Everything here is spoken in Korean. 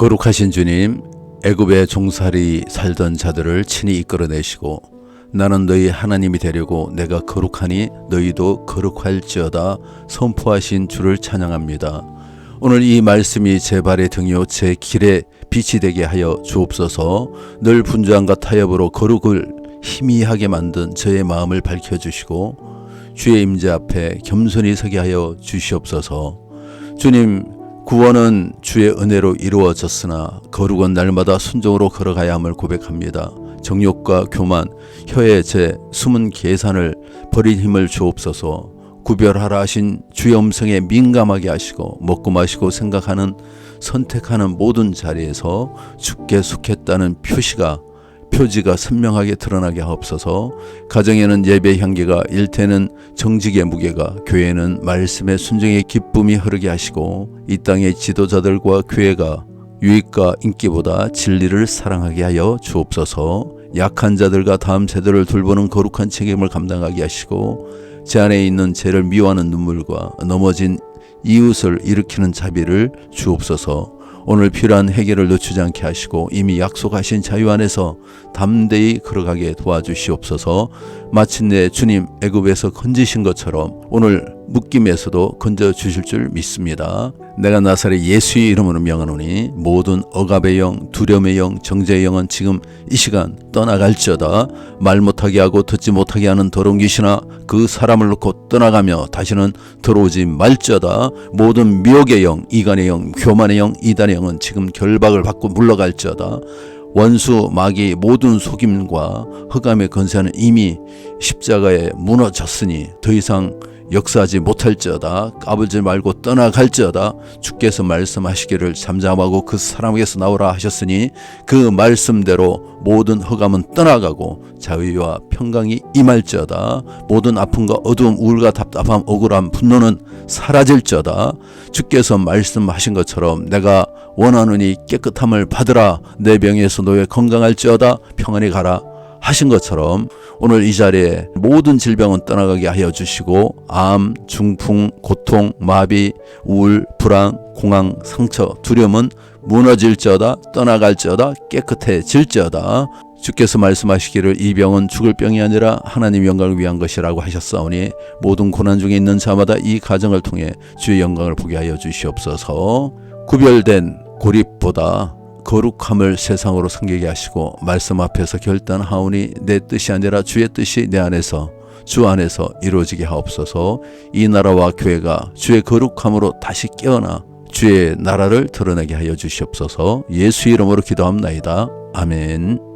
거룩하신 주님, 애굽의 종살이 살던 자들을 친히 이끌어내시고 나는 너희 하나님이 되려고 내가 거룩하니 너희도 거룩할지어다 선포하신 주를 찬양합니다. 오늘 이 말씀이 제 발의 등이요 제 길에 빛이 되게 하여 주옵소서 늘 분주함과 타협으로 거룩을 희미하게 만든 저의 마음을 밝혀주시고 주의 임재 앞에 겸손히 서게 하여 주시옵소서 주님 구원은 주의 은혜로 이루어졌으나 거룩은 날마다 순종으로 걸어가야 함을 고백합니다. 정욕과 교만, 혀의 제 숨은 계산을 버린 힘을 주옵소서. 구별하라 하신 주의 음성에 민감하게 하시고 먹고 마시고 생각하는 선택하는 모든 자리에서 주께 속했다는 표시가 표지가 선명하게 드러나게 하옵소서. 가정에는 예배 향기가, 일태는 정직의 무게가, 교회는 말씀의 순종의 기쁨이 흐르게 하시고 이 땅의 지도자들과 교회가 유익과 인기보다 진리를 사랑하게 하여 주옵소서. 약한 자들과 다음 세대를 돌보는 거룩한 책임을 감당하게 하시고 제 안에 있는 죄를 미워하는 눈물과 넘어진 이웃을 일으키는 자비를 주옵소서. 오늘 필요한 해결을 늦추지 않게 하시고 이미 약속하신 자유 안에서 담대히 걸어가게 도와주시옵소서. 마침내 주님 애굽에서 건지신 것처럼 오늘 묶임에서도 건져 주실 줄 믿습니다. 내가 나사렛 예수의 이름으로 명하노니 모든 억압의 영, 두려움의 영, 정죄의 영은 지금 이 시간 떠나갈지어다. 말 못하게 하고 듣지 못하게 하는 더러운 귀신아 그 사람을 놓고 떠나가며 다시는 들어오지 말지어다. 모든 미혹의 영, 이간의 영, 교만의 영, 이단의 영은 지금 결박을 받고 물러갈지어다. 원수 마귀 모든 속임과 흑암의 건세는 이미 십자가에 무너졌으니 더 이상 역사하지 못할지어다 까불지 말고 떠나갈지어다 주께서 말씀하시기를 잠잠하고 그 사람에게서 나오라 하셨으니 그 말씀대로 모든 흑암은 떠나가고 자유와 평강이 임할지어다. 모든 아픔과 어두움 우울과 답답함 억울함 분노는 사라질지어다. 주께서 말씀하신 것처럼 내가 원하노니 깨끗함을 받으라. 내 병에서 너의 건강할지어다. 평안히 가라 하신 것처럼 오늘 이 자리에 모든 질병은 떠나가게 하여 주시고 암, 중풍, 고통, 마비, 우울, 불안, 공황, 상처, 두려움은 무너질지어다 떠나갈지어다 깨끗해질지어다. 주께서 말씀하시기를 이 병은 죽을 병이 아니라 하나님 영광을 위한 것이라고 하셨사오니 모든 고난 중에 있는 자마다 이 가정을 통해 주의 영광을 보게 하여 주시옵소서. 구별된 고립보다 거룩함을 세상으로 섬기게 하시고 말씀 앞에서 결단하오니 내 뜻이 아니라 주의 뜻이 내 안에서 주 안에서 이루어지게 하옵소서. 이 나라와 교회가 주의 거룩함으로 다시 깨어나 주의 나라를 드러내게 하여 주시옵소서. 예수 이름으로 기도합나이다. 아멘